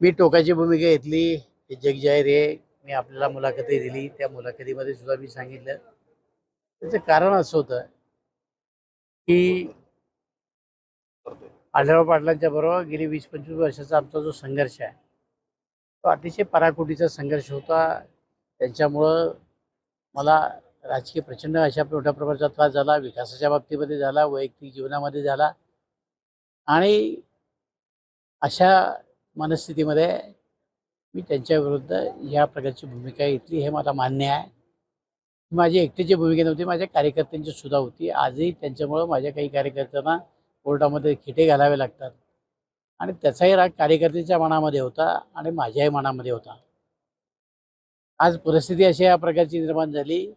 मी टोकाची भूमिका घेतली हे जगजाहीर आहे. मी आपल्याला मुलाखतही दिली. त्या मुलाखतीमध्ये सुद्धा मी सांगितलं. त्याचं कारण असं होतं की आढळराव पाटलांच्या बरोबर गेली वीस पंचवीस वर्षाचा आमचा जो संघर्ष आहे तो अतिशय पराकोटीचा संघर्ष होता. त्यांच्यामुळं मला राजकीय प्रचंड अशा मोठ्या प्रकारचा त्रास झाला विकासाच्या बाबतीमध्ये झाला वैयक्तिक जीवनामध्ये झाला. आणि अशा मनस्थितीमध्ये मी त्यांच्या विरुद्ध या प्रकारची भूमिका घेतली हे मला मान्य आहे. माझी एकटीची भूमिका नव्हती माझ्या कार्यकर्त्यांची सुद्धा होती. आजही त्यांच्यामुळं माझ्या काही कार्यकर्त्यांना कोर्टामध्ये खिटे घालावे लागतात. आणि त्याचाही राग कार्यकर्त्याच्या मनामध्ये होता आणि माझ्याही मनामध्ये होता. आज परिस्थिती अशी या प्रकारची निर्माण झाली.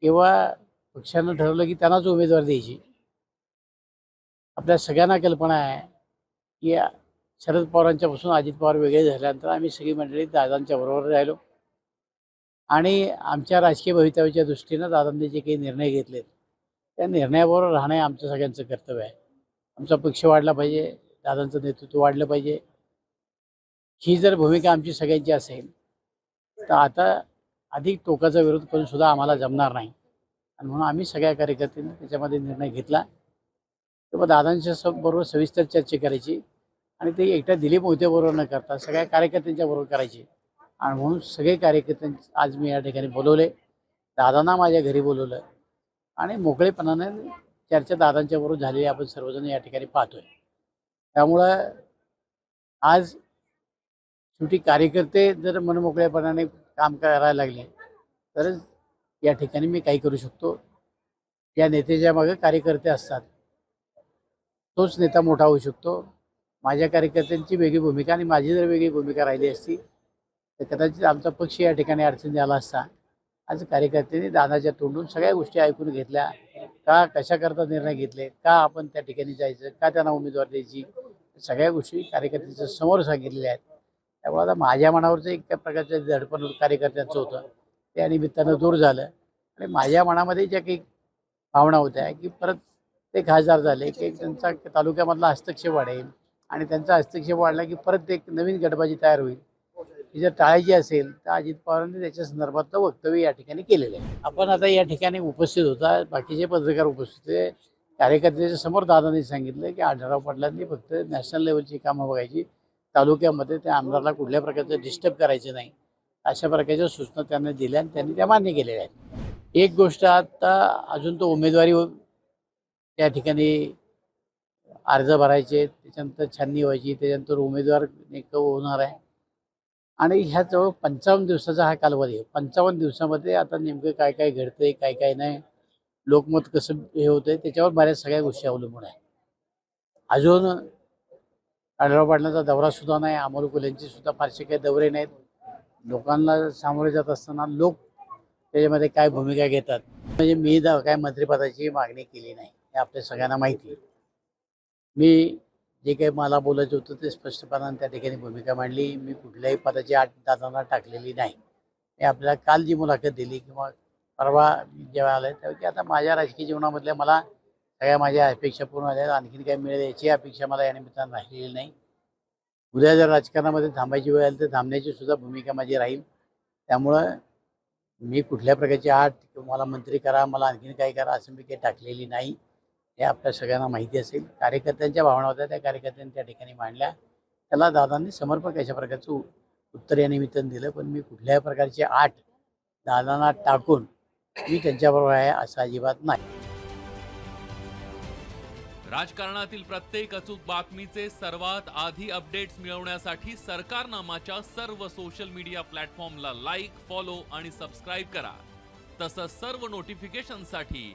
किंवा पक्षानं ठरवलं की त्यांनाच उमेदवार द्यायची. आपल्या सगळ्यांना कल्पना आहे की शरद पवारांच्यापासून अजित पवार वेगळे झाल्यानंतर आम्ही सगळी मंडळी दादांच्या बरोबर राहिलो. आणि आमच्या राजकीय भवितव्याच्या दृष्टीनं दादांनी जे काही निर्णय घेतलेत त्या निर्णयाबरोबर राहणं हे आमचं सगळ्यांचं कर्तव्य आहे. आमचा पक्ष वाढला पाहिजे दादांचं नेतृत्व वाढलं पाहिजे. ही जर भूमिका आमची सगळ्यांची असेल तर आता अधिक टोकाचा विरोध करून सुद्धा आम्हाला जमणार नाही. आणि म्हणून आम्ही सगळ्या कार्यकर्त्यांनी त्याच्यामध्ये निर्णय घेतला. किंवा दादांच्या बरोबर सविस्तर चर्चा करायची. आणि ते एकट्या दिलीप मोहितेबरोबर न करता सगळ्या कार्यकर्त्यांच्या बरोबर आणि म्हणून सगळे कार्यकर्ते आज मी या ठिकाणी बोलवले. दादांना माझ्या घरी बोलवलं. आणि मोकळेपणाने चर्चा दादांच्या बरोबर झालेली आपण सर्वजण या ठिकाणी पाहतोय. त्यामुळं आज शेवटी कार्यकर्ते जर मनमोकळेपणाने काम करायला लागले तरच या ठिकाणी मी काही करू शकतो. या नेत्याच्या मागे कार्यकर्ते असतात. तोच नेता मोठा होऊ शकतो. माझ्या कार्यकर्त्यांची वेगळी भूमिका आणि माझी जर वेगळी भूमिका राहिली असती तर कदाचित आमचा पक्ष या ठिकाणी अडचणी झाला असता. आज कार्यकर्त्यांनी दादाच्या तोंडून सगळ्या गोष्टी ऐकून घेतल्या. का कशाकरता निर्णय घेतले? का आपण त्या ठिकाणी जायचं? का त्यांना उमेदवार द्यायची? सगळ्या गोष्टी कार्यकर्त्यांच्या समोर सांगितलेल्या आहेत. त्यामुळे आता माझ्या मनावरचं एक प्रकारचं धडपण कार्यकर्त्यांचं होतं. त्या निमित्तानं दूर झालं. आणि माझ्या मनामध्ये ज्या काही भावना होत्या की परत ते खासदार झाले की त्यांचा तालुक्यामधला हस्तक्षेप वाढेल. आणि त्यांचा हस्तक्षेप वाढला की परत एक नवीन गटबाजी तयार होईल. ही जर टाळायची असेल तर अजित पवारांनी त्याच्या संदर्भातलं वक्तव्य या ठिकाणी केलेलं आहे. आपण आता या ठिकाणी उपस्थित होता. बाकीचे पत्रकार उपस्थित होते कार्यकर्त्याच्या समोर दादांनी सांगितलं की आढळराव पाटलांनी फक्त नॅशनल लेवलची कामं बघायची. तालुक्यामध्ये त्या आमदारला कुठल्या प्रकारचं डिस्टर्ब करायचं नाही. अशा प्रकारच्या सूचना त्यांना दिल्या आणि त्यांनी त्या मान्य केलेल्या आहेत. एक गोष्ट आता अजून तो उमेदवारी त्या ठिकाणी अर्ज भरायचे त्याच्यानंतर छाननी व्हायची त्याच्यानंतर उमेदवार नेमकं होणार आहे. आणि ह्या जवळ पंचावन्न दिवसाचा हा कालावधी आहे. पंचावन्न दिवसामध्ये आता नेमकं काय काय घडतंय काय काय नाही लोकमत कसं हे होतंय त्याच्यावर बऱ्याच सगळ्या गोष्टी अवलंबून आहे. अजून आढळराव पाटलांचा दौरा सुद्धा नाही अमोल कोल्यांचे सुद्धा फारसे काही दौरे नाहीत. लोकांना सामोरे जात असताना लोक त्याच्यामध्ये काय भूमिका घेतात? म्हणजे मी काय मंत्रिपदाची मागणी केली नाही हे आपल्या सगळ्यांना माहिती आहे. मी जे काही मला बोलायचं होतं ते स्पष्टपणाने त्या ठिकाणी भूमिका मांडली. मी कुठल्याही पदाची आठ दादांना टाकलेली नाही. मी आपल्याला काल जी मुलाखत दिली किंवा परवा जेव्हा आलं तेव्हा की आता माझ्या राजकीय जीवनामधल्या मला सगळ्या माझ्या अपेक्षा पूर्ण झाल्या. आणखीन काही मिळेल याची अपेक्षा मला या निमित्तानं राहिलेली नाही. उद्या जर राजकारणामध्ये थांबायची वेळ आली तर थांबण्याची सुद्धा भूमिका माझी राहील. त्यामुळं मी कुठल्या प्रकारची आठ मला मंत्री करा मला आणखीन काही करा असं मी काही टाकलेली नाही. हे आपल्या सगळ्यांना माहिती असेल. कार्यकर्त्यांच्या भावना होत्या त्या कार्यकर्त्यांनी त्या ठिकाणी मांडल्या. त्याला दादांनी समर्पक अशा प्रकारचं उत्तर या निमित्तानं दिलं पण मी कुठल्याही प्रकारची आठ दादांना टाकून मी त्यांच्याबरोबर आहे असं अजिबात नाही. राजकारणातील प्रत्येक अचूक बातमीचे सर्वात आधी अपडेट्स मिळवण्यासाठी सरकारनामाच्या सर्व सोशल मीडिया प्लॅटफॉर्मला लाईक फॉलो आणि सबस्क्राईब करा. तसंच सर्व नोटिफिकेशनसाठी